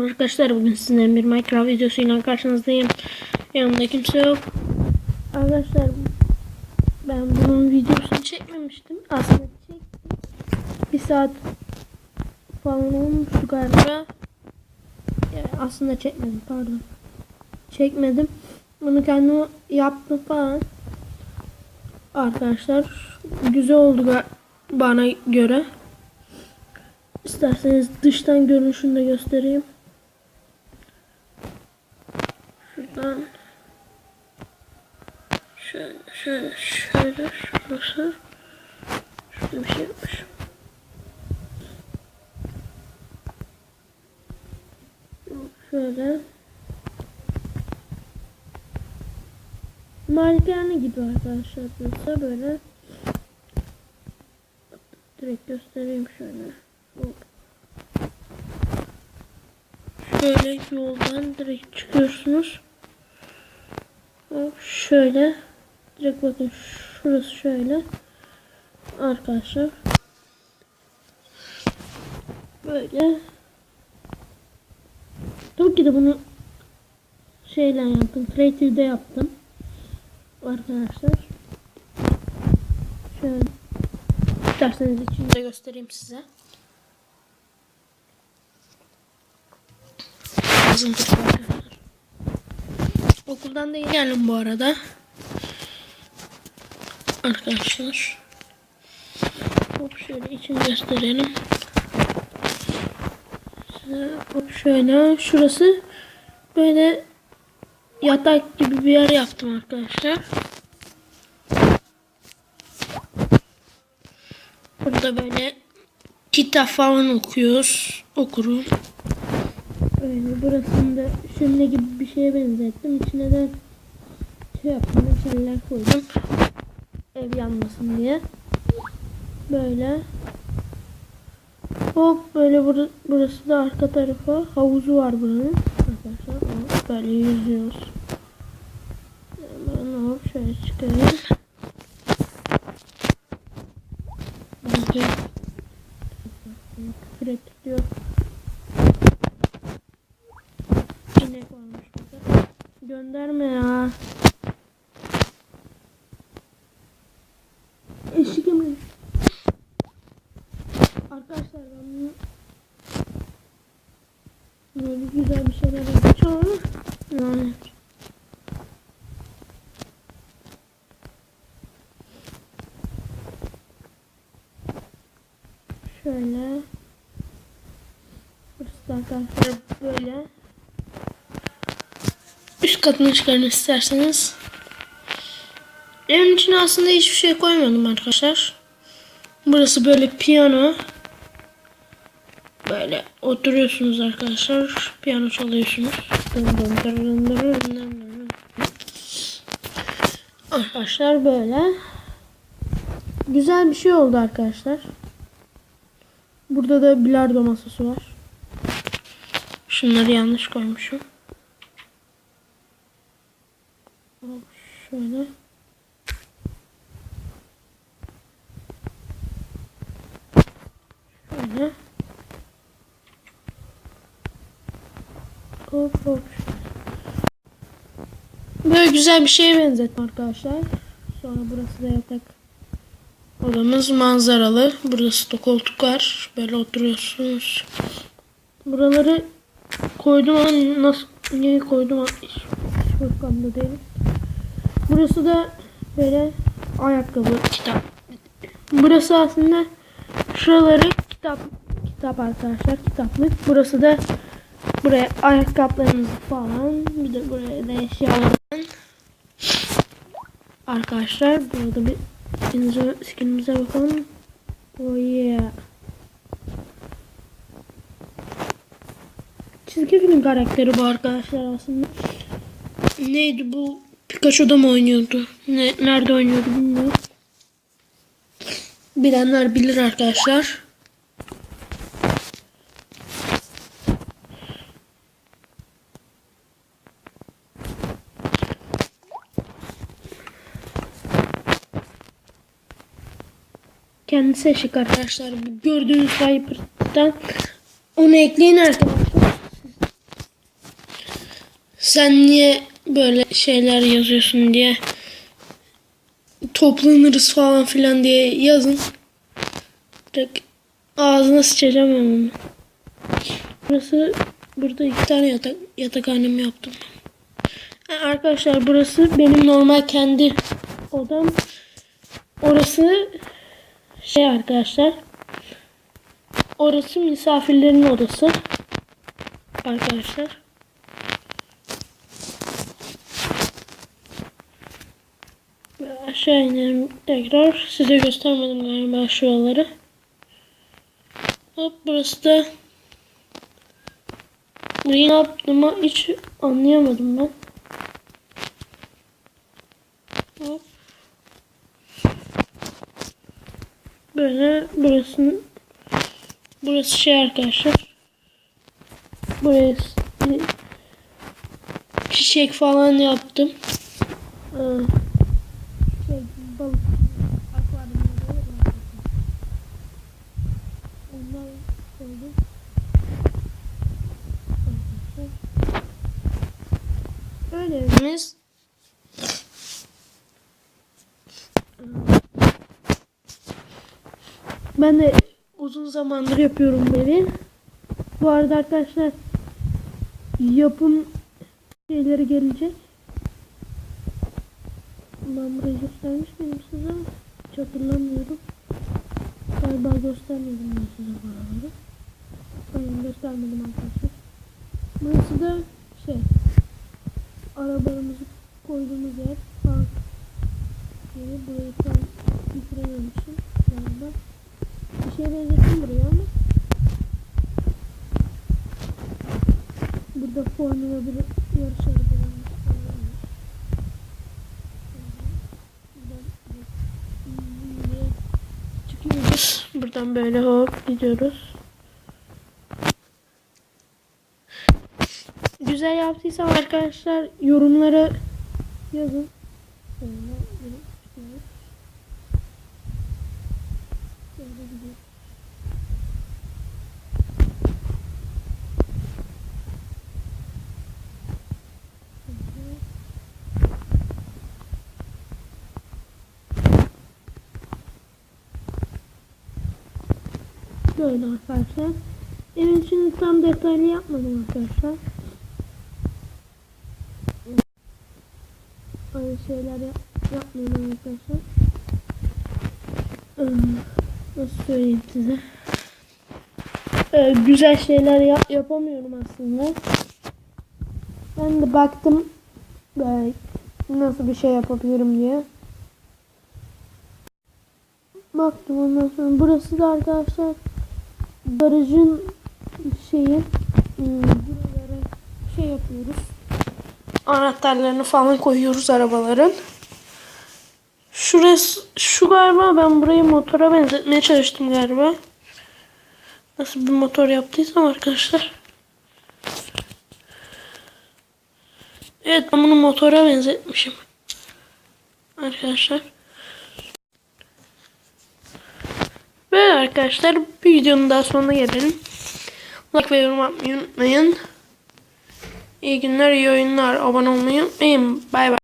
Arkadaşlar bugün sizinle bir Minecraft videosuyla karşınızdayım. Yanımda kimse yok. Arkadaşlar ben bunun videosunu çekmemiştim. Aslında çektim. Bir saat falan olmuştu galiba. Yani aslında çekmedim pardon. Çekmedim. Bunu kendim yaptım falan. Arkadaşlar güzel oldu bana göre. İsterseniz dıştan görünüşünü de göstereyim. Şuradan şöyle şöyle şöyle şurası şurada bir şey yapmış. Şöyle Malikane gibi arkadaşlar burası böyle direkt göstereyim şöyle. Şöyle yoldan direkt çıkıyorsunuz. Şöyle. Direkt bakın şurası şöyle. Arkadaşlar. Böyle. Tabii ki de bunu şeyle yaptım. Creative'de yaptım. Arkadaşlar. Şöyle. İsterseniz içini de göstereyim size. Arkadaşlar. Okuldan da yeni geldim bu arada. Arkadaşlar. Hop şöyle içini gösterelim. Hop şöyle. Şurası böyle yatak gibi bir yer yaptım arkadaşlar. Burada böyle kitap falan okuyoruz. Okurum. Öyle burasını da şömine gibi bir şeye benzettim. İçine de şey yaptım. Meşaleler koydum. Ev yanmasın diye. Böyle. Hop böyle bur- burası da arka tarafa havuzu var buranın. Arkadaşlar böyle yüzüyoruz. Ben hop şöyle çıkarayım. İnek varmış burada. Gönderme ya. Eşik emin. Arkadaşlar ben bunu böyle güzel bir şeyler yapacağım yani şöyle burası da arkadaşlar böyle üst katına çıkarın isterseniz. Evin içine aslında hiçbir şey koymadım arkadaşlar. Burası böyle piyano. Böyle oturuyorsunuz arkadaşlar. Piyano çalıyorsunuz. Arkadaşlar böyle. Güzel bir şey oldu arkadaşlar. Burada da bilardo masası var. Şunları yanlış koymuşum. Hop, Şöyle. Şöyle. Hop hop. Böyle güzel bir şeye benzettim arkadaşlar. Sonra burası da yatak odamız manzaralı. Burası da koltuk var. Böyle oturuyorsunuz. Buraları koydum ama nasıl niye koydum hiç, hiç değilim. Burası da böyle ayakkabı, kitap. Burası aslında şuraları kitap kitap arkadaşlar kitaplık. Burası da buraya ayakkabılarınızı falan bir de buraya da eşyalarını arkadaşlar burada bir skinimize, skinimize bakalım. Oh yeah. Çizgi film karakteri bu arkadaşlar aslında. Neydi bu? Pikachu'da mı oynuyordu? Ne, nerede oynuyordu bilmiyorum. Bilenler bilir arkadaşlar. Kendisi eşik arkadaşlar. Gördüğünüz Viper'dan onu ekleyin arkadaşlar. sen niye böyle şeyler yazıyorsun diye toplanırız falan filan diye yazın. Direkt ağzına sıçacağım bunu. Burası burada iki tane yatak yatakhanemi yaptım. Ha, Arkadaşlar burası benim normal kendi odam. Orası şey arkadaşlar. Orası misafirlerin odası. Arkadaşlar. Ve aşağı inelim tekrar. Size göstermedim galiba şuraları. Hop burası da Burayı ne yaptığımı hiç anlayamadım ben. Hop. Böyle burası burası şey arkadaşlar. Buraya s- çiçek falan yaptım. Ee, şey, balık akvaryumda böyle balık. Onlar koydum. Öyle evimiz. Ben de uzun zamandır yapıyorum bu evi. Bu arada arkadaşlar yapım şeyleri gelecek. Ben burayı göstermiş miydim size? Hiç hatırlamıyorum. Galiba göstermedim ben size buraları. Hayır göstermedim arkadaşlar. Burası da şey arabalarımızı koyduğumuz yer park yeri burayı tam bitirememişim galiba şeye benzettim burayı ama burada Formula 1 yarış böyle çıkıyoruz buradan böyle hop gidiyoruz güzel yaptıysam arkadaşlar yorumlara yazın. Sonra böyle çıkıyoruz. Böyle Böyle arkadaşlar. Evin içini tam detaylı yapmadım arkadaşlar. Aynı şeyler yap yapmıyorum arkadaşlar. Ee, Nasıl söyleyeyim size? Ee, güzel şeyler yap yapamıyorum aslında. Ben de baktım böyle nasıl bir şey yapabilirim diye. Baktım ondan sonra burası da arkadaşlar garajın şeyi hmm, buralara şey yapıyoruz anahtarlarını falan koyuyoruz arabaların. Şurası şu galiba ben burayı motora benzetmeye çalıştım galiba. Nasıl bir motor yaptıysam arkadaşlar. Evet ben bunu motora benzetmişim. Arkadaşlar. Ve arkadaşlar bir videonun daha sonuna gelelim. Like ve yorum atmayı unutmayın. İyi günler, iyi oyunlar. Abone olmayı unutmayın. Bay bay.